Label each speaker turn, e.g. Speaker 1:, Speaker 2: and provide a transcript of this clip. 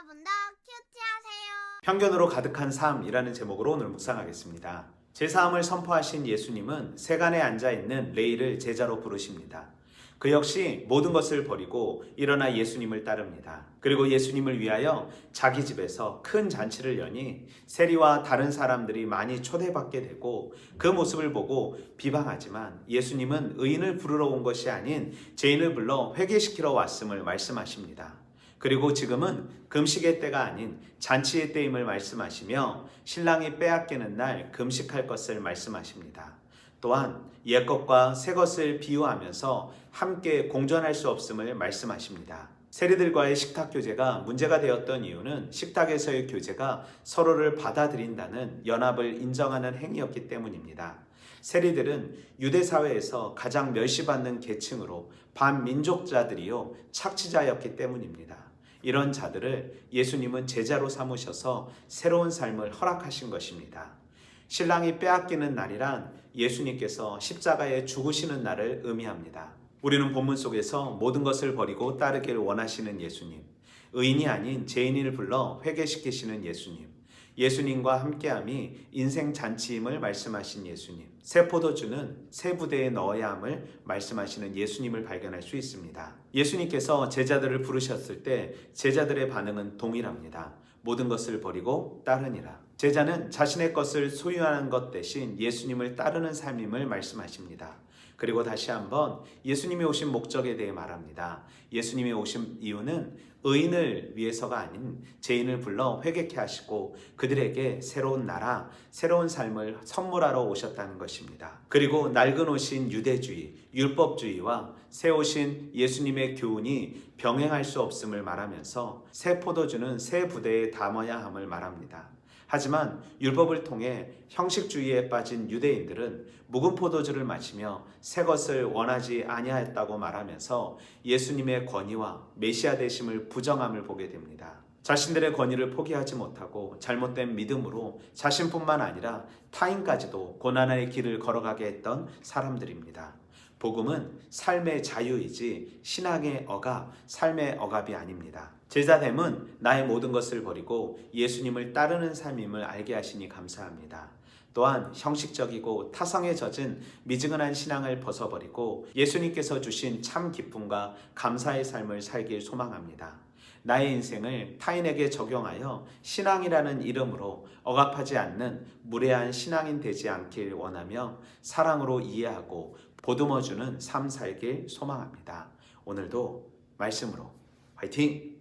Speaker 1: 여러분도 큐티하세요.
Speaker 2: 편견으로 가득한 삶이라는 제목으로 오늘 묵상하겠습니다. 제 삶을 선포하신 예수님은 세간에 앉아 있는 레이를 제자로 부르십니다. 그 역시 모든 것을 버리고 일어나 예수님을 따릅니다. 그리고 예수님을 위하여 자기 집에서 큰 잔치를 여니 세리와 다른 사람들이 많이 초대받게 되고 그 모습을 보고 비방하지만 예수님은 의인을 부르러 온 것이 아닌 죄인을 불러 회개시키러 왔음을 말씀하십니다. 그리고 지금은 금식의 때가 아닌 잔치의 때임을 말씀하시며 신랑이 빼앗기는 날 금식할 것을 말씀하십니다. 또한 옛것과 새것을 비유하면서 함께 공존할 수 없음을 말씀하십니다. 세리들과의 식탁 교제가 문제가 되었던 이유는 식탁에서의 교제가 서로를 받아들인다는 연합을 인정하는 행위였기 때문입니다. 세리들은 유대 사회에서 가장 멸시받는 계층으로 반민족자들이요 착취자였기 때문입니다. 이런 자들을 예수님은 제자로 삼으셔서 새로운 삶을 허락하신 것입니다. 신랑이 빼앗기는 날이란 예수님께서 십자가에 죽으시는 날을 의미합니다. 우리는 본문 속에서 모든 것을 버리고 따르기를 원하시는 예수님, 의인이 아닌 죄인을 불러 회개시키시는 예수님, 예수님과 함께함이 인생 잔치임을 말씀하신 예수님, 새 포도주는 새 부대에 넣어야 함을 말씀하시는 예수님을 발견할 수 있습니다. 예수님께서 제자들을 부르셨을 때 제자들의 반응은 동일합니다. 모든 것을 버리고 따르니라. 제자는 자신의 것을 소유하는 것 대신 예수님을 따르는 삶임을 말씀하십니다. 그리고 다시 한번 예수님이 오신 목적에 대해 말합니다. 예수님이 오신 이유는 의인을 위해서가 아닌 죄인을 불러 회개케 하시고 그들에게 새로운 나라, 새로운 삶을 선물하러 오셨다는 것입니다. 그리고 낡은 옷인 유대주의, 율법주의와 새 옷인 예수님의 교훈이 병행할 수 없음을 말하면서 새 포도주는 새 부대에 담아야 함을 말합니다. 하지만 율법을 통해 형식주의에 빠진 유대인들은 묵은 포도주를 마시며 새 것을 원하지 아니하였다고 말하면서 예수님의 권위와 메시아 되심을 부정함을 보게 됩니다. 자신들의 권위를 포기하지 못하고 잘못된 믿음으로 자신뿐만 아니라 타인까지도 고난의 길을 걸어가게 했던 사람들입니다. 복음은 삶의 자유이지 신앙의 억압, 삶의 억압이 아닙니다. 제자됨은 나의 모든 것을 버리고 예수님을 따르는 삶임을 알게 하시니 감사합니다. 또한 형식적이고 타성에 젖은 미지근한 신앙을 벗어버리고 예수님께서 주신 참 기쁨과 감사의 삶을 살길 소망합니다. 나의 인생을 타인에게 적용하여 신앙이라는 이름으로 억압하지 않는 무례한 신앙인 되지 않길 원하며 사랑으로 이해하고 보듬어주는 삶 살길 소망합니다. 오늘도 말씀으로 화이팅!